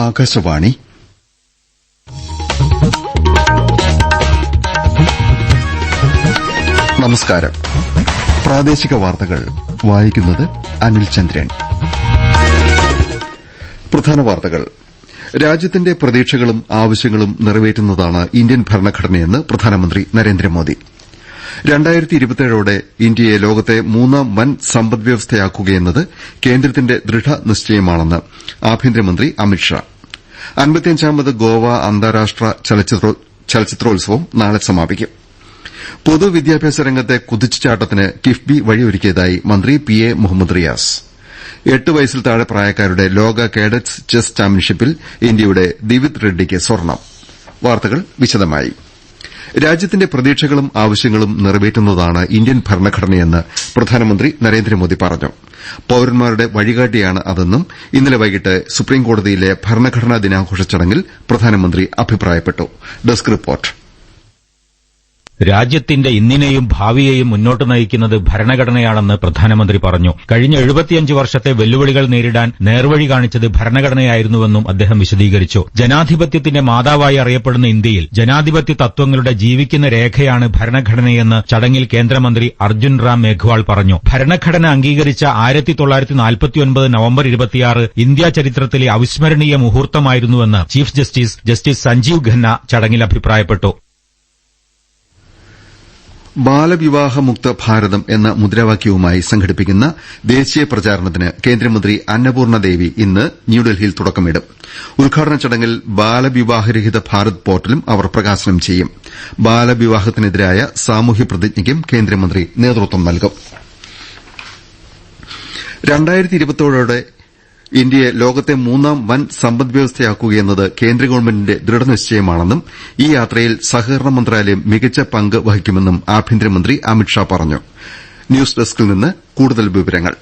ആകാശവാണി. നമസ്കാരം. പ്രാദേശിക വാർത്തകൾ വായിക്കുന്നത് അനിൽ ചന്ദ്രൻ. പ്രധാന വാർത്തകൾ. രാജ്യത്തിന്റെ പ്രതീക്ഷകളും ആവശ്യങ്ങളും നിറവേറ്റുന്നതാണ് ഇന്ത്യൻ ഭരണഘടനയെന്ന് പ്രധാനമന്ത്രി നരേന്ദ്രമോദി. ോടെ ഇന്ത്യയെ ലോകത്തെ മൂന്നാം വൻ സമ്പദ്വ്യവസ്ഥയാക്കുകയെന്നത് കേന്ദ്രത്തിന്റെ ദൃഢനിശ്ചയമാണെന്ന് ആഭ്യന്തരമന്ത്രി അമിത്ഷാ അൻപത്തിയഞ്ചാമത് ഗോവ അന്താരാഷ്ട്ര ചലച്ചിത്രോത്സവം നാളെ സമാപിക്കും. പൊതുവിദ്യാഭ്യാസ രംഗത്തെ കുതിച്ചുചാട്ടത്തിന് കിഫ്ബി വഴിയൊരുക്കിയതായി മന്ത്രി പി എ മുഹമ്മദ് റിയാസ്. എട്ട് വയസ്സിൽ താഴെ പ്രായക്കാരുടെ ലോക കേഡറ്റ്സ് ചെസ് ചാമ്പ്യൻഷിപ്പിൽ ഇന്ത്യയുടെ ദിവിത് റെഡ്ഡിക്ക് സ്വർണം. വാർത്തകൾ വിശദമായി. രാജ്യത്തിന്റെ പ്രതീക്ഷകളും ആവശ്യങ്ങളും നിറവേറ്റുന്നതാണ് ഇന്ത്യൻ ഭരണഘടനയെന്ന് പ്രധാനമന്ത്രി നരേന്ദ്രമോദി പറഞ്ഞു. പൌരന്മാരുടെ വഴികാട്ടിയാണ് അതെന്നും ഇന്നലെ വൈകിട്ട് സുപ്രീംകോടതിയിലെ ഭരണഘടനാ ദിനാഘോഷ ചടങ്ങിൽ പ്രധാനമന്ത്രി അഭിപ്രായപ്പെട്ടു. രാജ്യത്തിന്റെ ഇന്നിനെയും ഭാവിയെയും മുന്നോട്ട് നയിക്കുന്നത് ഭരണഘടനയാണെന്ന് പ്രധാനമന്ത്രി പറഞ്ഞു. കഴിഞ്ഞ എഴുപത്തിയഞ്ച് വർഷത്തെ വെല്ലുവിളികൾ നേരിടാൻ നേർവഴി കാണിച്ചത് ഭരണഘടനയായിരുന്നുവെന്നും അദ്ദേഹം വിശദീകരിച്ചു. ജനാധിപത്യത്തിന്റെ മാതാവായി അറിയപ്പെടുന്ന ഇന്ത്യയിൽ ജനാധിപത്യ തത്വങ്ങളുടെ ജീവിക്കുന്ന രേഖയാണ് ഭരണഘടനയെന്ന് ചടങ്ങിൽ കേന്ദ്രമന്ത്രി അർജുൻ റാം മേഘ്വാൾ പറഞ്ഞു. ഭരണഘടന അംഗീകരിച്ച ആയിരത്തി തൊള്ളായിരത്തി നാൽപ്പത്തിയൊൻപത് നവംബർ ഇരുപത്തിയാറ് ഇന്ത്യ ചരിത്രത്തിലെ അവിസ്മരണീയ മുഹൂർത്തമായിരുന്നുവെന്ന് chief justice justice Sanjiv Khanna ചടങ്ങിൽ അഭിപ്രായപ്പെട്ടു. ബാലവിവാഹമുക്ത ഭാരതം എന്ന മുദ്രാവാക്യവുമായി സംഘടിപ്പിക്കുന്ന ദേശീയ പ്രചാരണത്തിന് കേന്ദ്രമന്ത്രി അന്നപൂർണ ദേവി ഇന്ന് ന്യൂഡൽഹിയിൽ തുടക്കമിടും. ഉദ്ഘാടന ചടങ്ങിൽ ബാലവിവാഹരഹിത ഭാരത് പോർട്ടലും അവർ പ്രകാശനം ചെയ്യും. ബാലവിവാഹത്തിനെതിരായ സാമൂഹ്യ പ്രതിജ്ഞയ്ക്കും കേന്ദ്രമന്ത്രി നേതൃത്വം നൽകും. ഇന്ത്യയെ ലോകത്തെ മൂന്നാം വൻ സമ്പദ് സമ്പദ്വ്യവസ്ഥയാക്കുകയെന്നത് കേന്ദ്ര ഗവൺമെന്റിന്റെ ദൃഢനിശ്ചയമാണെന്നും ഈ യാത്രയിൽ സഹകരണ മന്ത്രാലയം മികച്ച പങ്ക് വഹിക്കുമെന്നും ആഭ്യന്തരമന്ത്രി അമിത്ഷാ പറഞ്ഞു. ന്യൂസ് ഡെസ്കിൽ നിന്ന് കൂടുതൽ വിവരങ്ങൾ.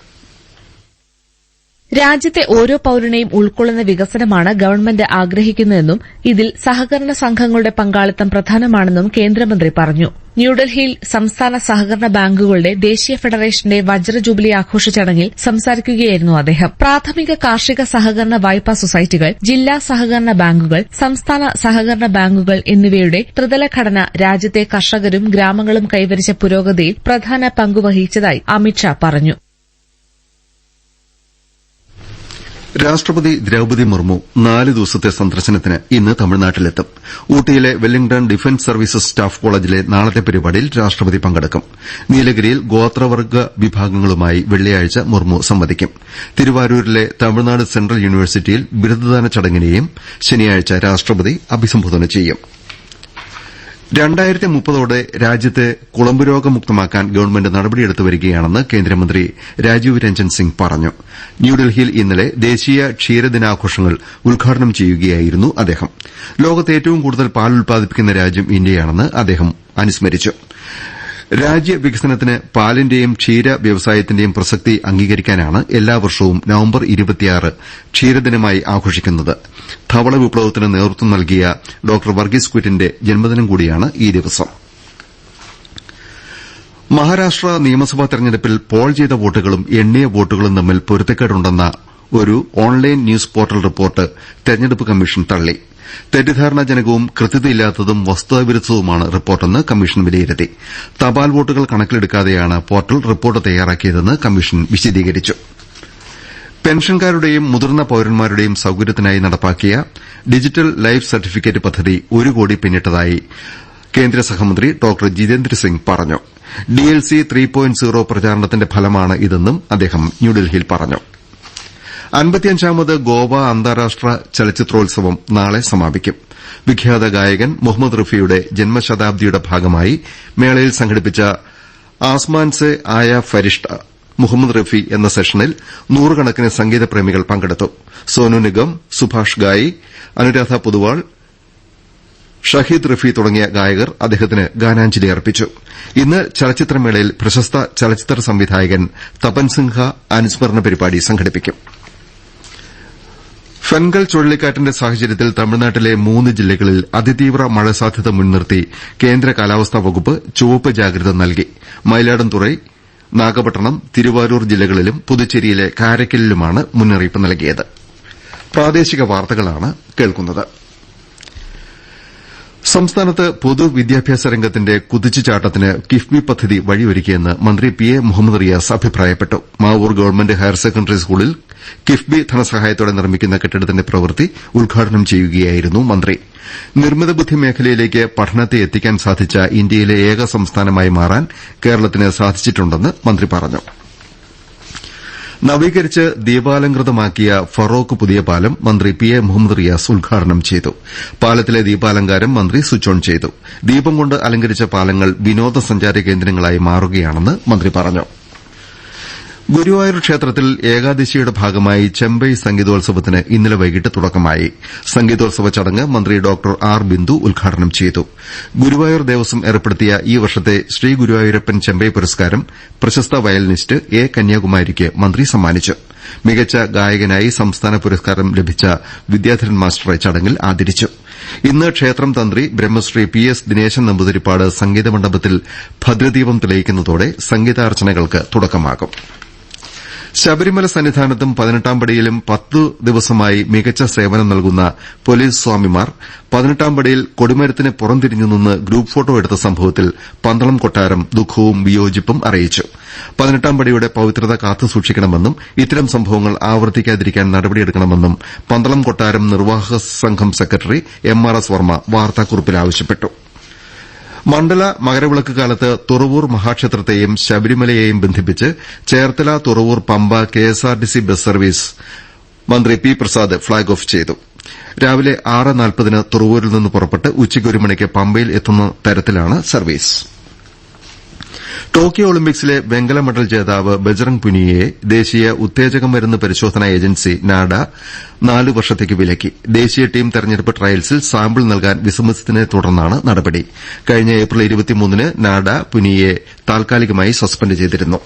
രാജ്യത്തെ ഓരോ പൌരനെയും ഉൾക്കൊള്ളുന്ന വികസനമാണ് ഗവൺമെന്റ് ആഗ്രഹിക്കുന്നതെന്നും ഇതിൽ സഹകരണ സംഘങ്ങളുടെ പങ്കാളിത്തം പ്രധാനമാണെന്നും കേന്ദ്രമന്ത്രി പറഞ്ഞു. ന്യൂഡൽഹിയിൽ സംസ്ഥാന സഹകരണ ബാങ്കുകളുടെ ദേശീയ ഫെഡറേഷന്റെ വജ്ര ജൂബിലി ആഘോഷ ചടങ്ങിൽ സംസാരിക്കുകയായിരുന്നു അദ്ദേഹം. പ്രാഥമിക കാർഷിക സഹകരണ വായ്പാ സൊസൈറ്റികൾ ജില്ലാ സഹകരണ ബാങ്കുകൾ സംസ്ഥാന സഹകരണ ബാങ്കുകൾ എന്നിവയുടെ ത്രിതല ഘടന രാജ്യത്തെ കർഷകരും ഗ്രാമങ്ങളും കൈവരിച്ച പുരോഗതിയിൽ പ്രധാന പങ്കുവഹിച്ചതായി അമിത്ഷാ പറഞ്ഞു. രാഷ്ട്രപതി ദ്രൌപതി മുർമു നാല് ദിവസത്തെ സന്ദർശനത്തിന് ഇന്ന് തമിഴ്നാട്ടിലെത്തും. ഊട്ടിയിലെ വെല്ലിംഗ്ടൺ ഡിഫൻസ് സർവീസസ് സ്റ്റാഫ് കോളേജിലെ നാളത്തെ പരിപാടിയിൽ രാഷ്ട്രപതി പങ്കെടുക്കും. നീലഗിരിയിൽ ഗോത്രവർഗ വിഭാഗങ്ങളുമായി വെള്ളിയാഴ്ച മുർമു സംവദിക്കും. തിരുവാരൂരിലെ തമിഴ്നാട് സെൻട്രൽ യൂണിവേഴ്സിറ്റിയിൽ ബിരുദദാന ചടങ്ങിനെയും ശനിയാഴ്ച രാഷ്ട്രപതി അഭിസംബോധന ചെയ്യും. ോടെ രാജ്യത്തെ കുളമ്പ് രോഗമുക്തമാക്കാൻ ഗവൺമെന്റ് നടപടിയെടുത്തു വരികയാണെന്ന് കേന്ദ്രമന്ത്രി രാജീവ് രഞ്ജൻ സിംഗ് പറഞ്ഞു. ന്യൂഡൽഹിയിൽ ഇന്നലെ ദേശീയ ക്ഷീരദിനാഘോഷങ്ങൾ ഉദ്ഘാടനം ചെയ്യുകയായിരുന്നു അദ്ദേഹം. ലോകത്ത് ഏറ്റവും കൂടുതൽ പാൽ ഉൽപ്പാദിപ്പിക്കുന്ന രാജ്യം ഇന്ത്യയാണെന്ന് അദ്ദേഹം അനുസ്മരിച്ചു. രാജ്യവികസനത്തിന് പാലിന്റെയും ക്ഷീര വ്യവസായത്തിന്റെയും പ്രസക്തി അംഗീകരിക്കാനാണ് എല്ലാ വർഷവും നവംബർ ക്ഷീരദിനമായി ആഘോഷിക്കുന്നത്. ധവള വിപ്ലവത്തിന് നേതൃത്വം നൽകിയ ഡോക്ടർ വർഗീസ് കുര്യന്റെ ജന്മദിനം കൂടിയാണ് ഈ ദിവസം. മഹാരാഷ്ട്ര നിയമസഭാ തെരഞ്ഞെടുപ്പിൽ പോൾ ചെയ്ത വോട്ടുകളും എണ്ണിയ വോട്ടുകളും തമ്മിൽ പൊരുത്തക്കേടുണ്ടെന്ന ഒരു ഓൺലൈൻ ന്യൂസ് പോർട്ടൽ റിപ്പോർട്ട് തെരഞ്ഞെടുപ്പ് കമ്മീഷൻ തള്ളി. തെറ്റിദ്ധാരണാജനകവും കൃത്യതയില്ലാത്തതും വസ്തുതാവിരുദ്ധവുമാണ് റിപ്പോർട്ടെന്ന് കമ്മീഷൻ വിലയിരുത്തി. തപാൽ വോട്ടുകൾ കണക്കിലെടുക്കാതെയാണ് പോർട്ടൽ റിപ്പോർട്ട് തയ്യാറാക്കിയതെന്ന് കമ്മീഷൻ വിശദീകരിച്ചു. പെൻഷൻകാരുടെയും മുതിർന്ന പൌരന്മാരുടെയും സൌകര്യത്തിനായി നടപ്പാക്കിയ ഡിജിറ്റൽ ലൈഫ് സർട്ടിഫിക്കറ്റ് പദ്ധതി ഒരു കോടി പിന്നിട്ടതായി കേന്ദ്ര സഹമന്ത്രി ഡോക്ടർ ജിതേന്ദ്ര സിംഗ് പറഞ്ഞു. ഡിഎൽസി ത്രീ പോയിന്റ് സീറോ പ്രചാരണത്തിന്റെ ഫലമാണ് ഇതെന്നും അദ്ദേഹം ന്യൂഡൽഹിയിൽ പറഞ്ഞു. അൻപത്തിയഞ്ചാമത് ഗോവ അന്താരാഷ്ട്ര ചലച്ചിത്രോത്സവം നാളെ സമാപിക്കും. വിഖ്യാത ഗായകൻ മുഹമ്മദ് റഫിയുടെ ജന്മശതാബ്ദിയുടെ ഭാഗമായി മേളയിൽ സംഘടിപ്പിച്ച ആസ്മാൻ സെ ആയ ഫരിഷ്ട മുഹമ്മദ് റഫി എന്ന സെഷനിൽ നൂറുകണക്കിന് സംഗീതപ്രേമികൾ പങ്കെടുത്തു. സോനു നിഗം സുഭാഷ് ഗായി അനുരാധ പുതുവാൾ ഷഹീദ് റഫി തുടങ്ങിയ ഗായകർ അദ്ദേഹത്തിന് ഗാനാഞ്ജലി അർപ്പിച്ചു. ഇന്ന് ചലച്ചിത്രമേളയിൽ പ്രശസ്ത ചലച്ചിത്ര സംവിധായകൻ തപൻ സിൻഹ അനുസ്മരണ പരിപാടി സംഘടിപ്പിക്കും. ഫെൻഗൽ ചുഴലിക്കാറ്റിന്റെ സാഹചര്യത്തിൽ തമിഴ്നാട്ടിലെ മൂന്ന് ജില്ലകളിൽ അതിതീവ്ര മഴ സാധ്യത മുൻനിർത്തി കേന്ദ്ര കാലാവസ്ഥാ വകുപ്പ് ചുവപ്പ് ജാഗ്രത നൽകി. മയിലാടുംതുറൈ നാഗപട്ടണം തിരുവാരൂർ ജില്ലകളിലും പുതുച്ചേരിയിലെ കാരയ്ക്കലിലുമാണ് മുന്നറിയിപ്പ് നൽകിയത്. സംസ്ഥാനത്ത് പൊതുവിദ്യാഭ്യാസ രംഗത്തിന്റെ കുതിച്ചുചാട്ടത്തിന് കിഫ്ബി പദ്ധതി വഴിയൊരുക്കിയെന്ന് മന്ത്രി പി എ മുഹമ്മദ് റിയാസ് അഭിപ്രായപ്പെട്ടു. മാവൂർ ഗവൺമെന്റ് ഹയർ സെക്കൻഡറി സ്കൂളിൽ കിഫ്ബി ധനസഹായത്തോടെ നിർമ്മിക്കുന്ന കെട്ടിടത്തിന്റെ പ്രവൃത്തി ഉദ്ഘാടനം ചെയ്യുകയായിരുന്നു മന്ത്രി. നിർമ്മിത ബുദ്ധി മേഖലയിലേക്ക് പഠനത്തെ എത്തിക്കാൻ സാധിച്ച ഇന്ത്യയിലെ ഏക സംസ്ഥാനമായി മാറാൻ കേരളത്തിന് സാധിച്ചിട്ടുണ്ടെന്ന് മന്ത്രി പറഞ്ഞു. നവീകരിച്ച് ദീപാലംകൃതമാക്കിയ ഫറോക്ക് പുതിയ പാലം മന്ത്രി പി എ മുഹമ്മദ് റിയാസ് ഉദ്ഘാടനം ചെയ്തു. പാലത്തിലെ ദീപാലങ്കാരം മന്ത്രി സ്വിച്ച് ഓൺ ചെയ്തു. ദീപം കൊണ്ട് അലങ്കരിച്ച പാലങ്ങൾ വിനോദസഞ്ചാര കേന്ദ്രങ്ങളായി മാറുകയാണെന്ന് മന്ത്രി പറഞ്ഞു. ഗുരുവായൂർ ക്ഷേത്രത്തിൽ ഏകാദശിയുടെ ഭാഗമായി ചെമ്പൈ സംഗീതോത്സവത്തിന് ഇന്നലെ വൈകിട്ട് തുടക്കമായി. സംഗീതോത്സവ ചടങ്ങ് മന്ത്രി ഡോക്ടർ ആർ ബിന്ദു ഉദ്ഘാടനം ചെയ്തു. ഗുരുവായൂർ ദേവസ്വം ഏർപ്പെടുത്തിയ ഈ വർഷത്തെ ശ്രീ ഗുരുവായൂരപ്പൻ ചെമ്പൈ പുരസ്കാരം പ്രശസ്ത വയലിനിസ്റ്റ് എ കന്യാകുമാരിക്ക് മന്ത്രി സമ്മാനിച്ചു. മികച്ച ഗായകനായി സംസ്ഥാന പുരസ്കാരം ലഭിച്ച വിദ്യാധരൻ മാസ്റ്ററെ ചടങ്ങിൽ ആദരിച്ചു. ഇന്ന് ക്ഷേത്രം തന്ത്രി ബ്രഹ്മശ്രീ പി എസ് ദിനേശൻ നമ്പൂതിരിപ്പാട് സംഗീതമണ്ഡപത്തിൽ ഭദ്രദീപം തെളിയിക്കുന്നതോടെ സംഗീതാർച്ചനകൾക്ക് തുടക്കമാകും. ശബരിമല സന്നിധാനത്തും പതിനെട്ടാം പടിയിലും പത്തു ദിവസമായി മികച്ച സേവനം നൽകുന്ന പൊലീസ് സ്വാമിമാർ പതിനെട്ടാം പടിയിൽ കൊടിമരത്തിന് പുറംതിരിഞ്ഞു നിന്ന് ഗ്രൂപ്പ് ഫോട്ടോ എടുത്ത സംഭവത്തിൽ പന്തളം കൊട്ടാരം ദുഃഖവും വിയോജിപ്പും അറിയിച്ചു. പതിനെട്ടാം പടിയുടെ പവിത്രത കാത്തുസൂക്ഷിക്കണമെന്നും ഇത്തരം സംഭവങ്ങൾ ആവർത്തിക്കാതിരിക്കാൻ നടപടിയെടുക്കണമെന്നും പന്തളം കൊട്ടാരം നിർവാഹക സംഘം secretary M R S Varma വാർത്താക്കുറിപ്പിൽ ആവശ്യപ്പെട്ടു. മണ്ഡല മകരവിളക്ക് കാലത്ത് തുറവൂർ മഹാക്ഷേത്രത്തെയും ശബരിമലയെയും ബന്ധിപ്പിച്ച് Cherthala Thuravoor Pampa KSRTC bus service മന്ത്രി പി പ്രസാദ് ഫ്ളാഗ് ഓഫ് ചെയ്തു. രാവിലെ ആറ് നാൽപ്പതിന് തുറവൂരിൽ നിന്ന് പുറപ്പെട്ട് ഉച്ചയ്ക്ക് ഒരു മണിക്ക് പമ്പയിൽ എത്തുന്ന തരത്തിലാണ് സർവീസ്. ടോക്കിയോ ഒളിമ്പിക്സിലെ വെങ്കല മെഡൽ ജേതാവ് ബജ്റംഗ് പുനിയയെ ദേശീയ ഉത്തേജക മരുന്ന് പരിശോധനാ ഏജൻസി നാഡ നാലു വർഷത്തേക്ക് വിലക്കി. ദേശീയ ടീം തെരഞ്ഞെടുപ്പ് ട്രയൽസിൽ സാമ്പിൾ നൽകാൻ വിസമ്മതിച്ചതിനെ തുടർന്നാണ് നടപടി. കഴിഞ്ഞ ഏപ്രിൽ ന് നാഡ പുനിയയെ താൽക്കാലികമായി സസ്പെൻഡ് ചെയ്തിരുന്നു.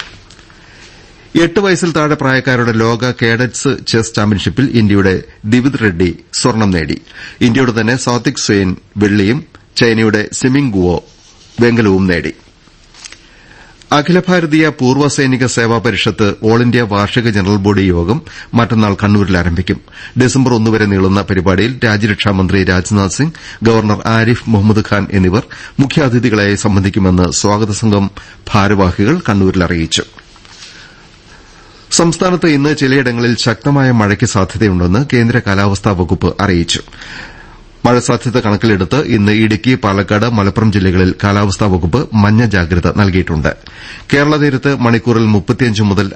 എട്ട് വയസ്സിൽ താഴെ പ്രായക്കാരുടെ ലോക കേഡറ്റ്സ് ചെസ് ചാമ്പ്യൻഷിപ്പിൽ ഇന്ത്യയുടെ ദിവിത് റെഡ്ഡി സ്വർണം നേടി. ഇന്ത്യയുടെ തന്നെ സാത്വിക് സെയിൻ വെള്ളിയും ചൈനയുടെ സിമിംഗ് ഗുവോ വെങ്കലവും നേടി. അഖില ഭാരതീയ പൂർവ സൈനിക സേവാ പരിഷത്ത് ഓൾ ഇന്ത്യ വാർഷിക ജനറൽ ബോഡി യോഗം മറ്റന്നാൾ കണ്ണൂരിൽ ആരംഭിക്കും. ഡിസംബർ ഒന്ന് വരെ നീളുന്ന പരിപാടിയിൽ രാജ്യരക്ഷാമന്ത്രി രാജ്നാഥ് സിംഗ് ഗവർണർ ആരിഫ് മുഹമ്മദ് ഖാൻ എന്നിവർ മുഖ്യാതിഥികളായി സംബന്ധിക്കുമെന്ന് സ്വാഗത സംഘം ഭാരവാഹികൾ കണ്ണൂരിൽ അറിയിച്ചു. സംസ്ഥാനത്ത് ഇന്ന് ചിലയിടങ്ങളിൽ ശക്തമായ മഴയ്ക്ക് സാധ്യതയുണ്ടെന്ന് കേന്ദ്ര കാലാവസ്ഥാ വകുപ്പ് അറിയിച്ചു. മഴ സാധ്യത കണക്കിലെടുത്ത് ഇന്ന് ഇടുക്കി പാലക്കാട് മലപ്പുറം ജില്ലകളിൽ കാലാവസ്ഥാ വകുപ്പ് മഞ്ഞ ജാഗ്രത നൽകിയിട്ടുണ്ട്. കേരള തീരത്ത് മണിക്കൂറിൽ മുതൽ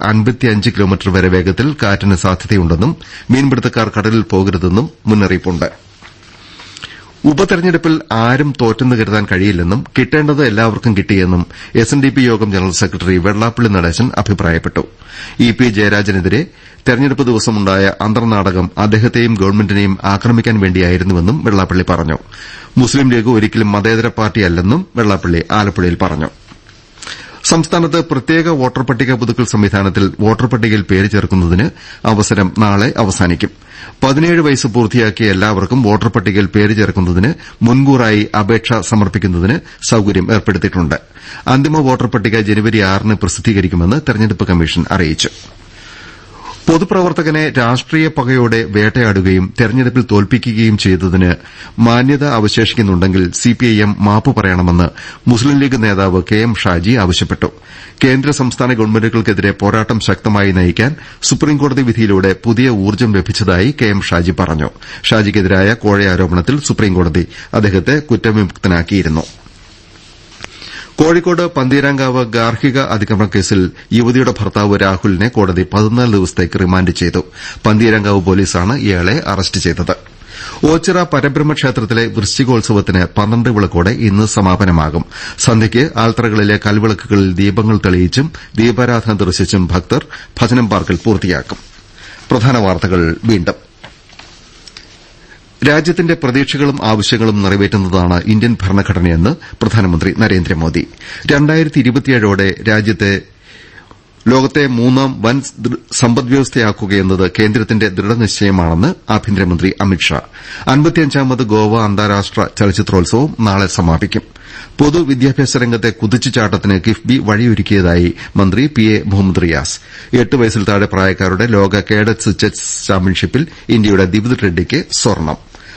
കിലോമീറ്റർ വരെ വേഗത്തിൽ കാറ്റിന് സാധ്യതയുണ്ടെന്നും മീൻപിടുത്തക്കാർ കടലിൽ പോകരുതെന്നും മുന്നറിയിപ്പുണ്ട്. ഉപതെരഞ്ഞെടുപ്പിൽ ആരും തോറ്റെന്ന് കരുതാൻ കഴിയില്ലെന്നും കിട്ടേണ്ടത് എല്ലാവർക്കും കിട്ടിയെന്നും S N D P Yogam general secretary Vellappally Natesan അഭിപ്രായപ്പെട്ടു. ഇ പി ജയരാജനെതിരെ തെരഞ്ഞെടുപ്പ് ദിവസമുണ്ടായ അന്തർനാടകം അദ്ദേഹത്തെയും ഗവൺമെന്റിനെയും ആക്രമിക്കാൻ വേണ്ടിയായിരുന്നുവെന്നും വെള്ളാപ്പള്ളി പറഞ്ഞു. മുസ്ലിം ലീഗ് ഒരിക്കലും മതേതര പാർട്ടിയല്ലെന്നും വെള്ളാപ്പള്ളി ആലപ്പുഴയിൽ പറഞ്ഞു. സംസ്ഥാനത്ത് പ്രത്യേക വോട്ടർ പട്ടിക പുതുക്കൽ സംവിധാനത്തിൽ വോട്ടർ പട്ടികയിൽ പേര് ചേർക്കുന്നതിന് അവസരം നാളെ അവസാനിക്കും. പതിനേഴ് വയസ്സ് പൂർത്തിയാക്കിയ എല്ലാവർക്കും വോട്ടർ പട്ടികയിൽ പേര് ചേർക്കുന്നതിന് മുൻകൂറായി അപേക്ഷ സമർപ്പിക്കുന്നതിന് സൌകര്യം ഏർപ്പെടുത്തിയിട്ടുണ്ട്. അന്തിമ വോട്ടർ പട്ടിക ജനുവരി ആറിന് പ്രസിദ്ധീകരിക്കുമെന്ന് തെരഞ്ഞെടുപ്പ് കമ്മീഷൻ അറിയിച്ചു. പൊതുപ്രവർത്തകനെ രാഷ്ട്രീയ പകയോടെ വേട്ടയാടുകയും തെരഞ്ഞെടുപ്പിൽ തോൽപ്പിക്കുകയും ചെയ്തതിന് മാന്യത അവശേഷിക്കുന്നുണ്ടെങ്കിൽ സിപിഐഎം മാപ്പ് പറയണമെന്ന് മുസ്ലിം ലീഗ് നേതാവ് കെ എം ഷാജി ആവശ്യപ്പെട്ടു. കേന്ദ്ര സംസ്ഥാന ഗവൺമെന്റുകൾക്കെതിരെ പോരാട്ടം ശക്തമായി നയിക്കാൻ സുപ്രീംകോടതി വിധിയിലൂടെ പുതിയ ഊർജം ലഭിച്ചതായി കെ എം ഷാജി പറഞ്ഞു. ഷാജിക്കെതിരായ കോഴയാരോപണത്തിൽ സുപ്രീംകോടതി അദ്ദേഹത്തെ കുറ്റവിമുക്തനാക്കിയിരുന്നു. കോഴിക്കോട് പന്തീരാങ്കാവ് ഗാർഹിക അതിക്രമ കേസിൽ യുവതിയുടെ ഭർത്താവ് രാഹുലിനെ കോടതി പതിനാല് ദിവസത്തേക്ക് റിമാൻഡ് ചെയ്തു. പന്തീരാങ്കാവ് പോലീസാണ് ഇയാളെ അറസ്റ്റ് ചെയ്തത്. ഓച്ചിറ പരബ്രഹ്മ ക്ഷേത്രത്തിലെ വൃശ്ചികോത്സവത്തിന് പന്ത്രണ്ട് വിളക്കോടെ ഇന്ന് സമാപനമാകും. സന്ധ്യയ്ക്ക് ആൽത്തറകളിലെ കൽവിളക്കുകളിൽ ദീപങ്ങൾ തെളിയിച്ചും ദീപാരാധന ദർശിച്ചും ഭക്തർ ഭജനം പാർക്കിൽ പൂർത്തിയാക്കും. രാജ്യത്തിന്റെ പ്രതീക്ഷകളും ആവശ്യങ്ങളും നിറവേറ്റുന്നതാണ് ഇന്ത്യൻ ഭരണഘടനയെന്ന് പ്രധാനമന്ത്രി നരേന്ദ്രമോദി. രണ്ടായിരത്തിയോടെ രാജ്യത്തെ ലോകത്തെ മൂന്നാം വൻ സമ്പദ്വ്യവസ്ഥയാക്കുകയെന്നത് കേന്ദ്രത്തിന്റെ ദൃഢനിശ്ചയമാണെന്ന് ആഭ്യന്തരമന്ത്രി അമിത്ഷാ അൻപത്തിയഞ്ചാമത് ഗോവ അന്താരാഷ്ട്ര ചലച്ചിത്രോത്സവം നാളെ സമാപിക്കും. പൊതുവിദ്യാഭ്യാസ രംഗത്തെ കുതിച്ചുചാട്ടത്തിന് കിഫ്ബി വഴിയൊരുക്കിയതായി മന്ത്രി പി എ മുഹമ്മദ് റിയാസ്. എട്ട് വയസ്സിൽ താഴെ പ്രായക്കാരുടെ ലോക കേഡറ്റ്സ് ചെസ് ചാമ്പ്യൻഷിപ്പിൽ ഇന്ത്യയുടെ ദിവിത് റെഡ്ഡിക്ക് സ്വർണം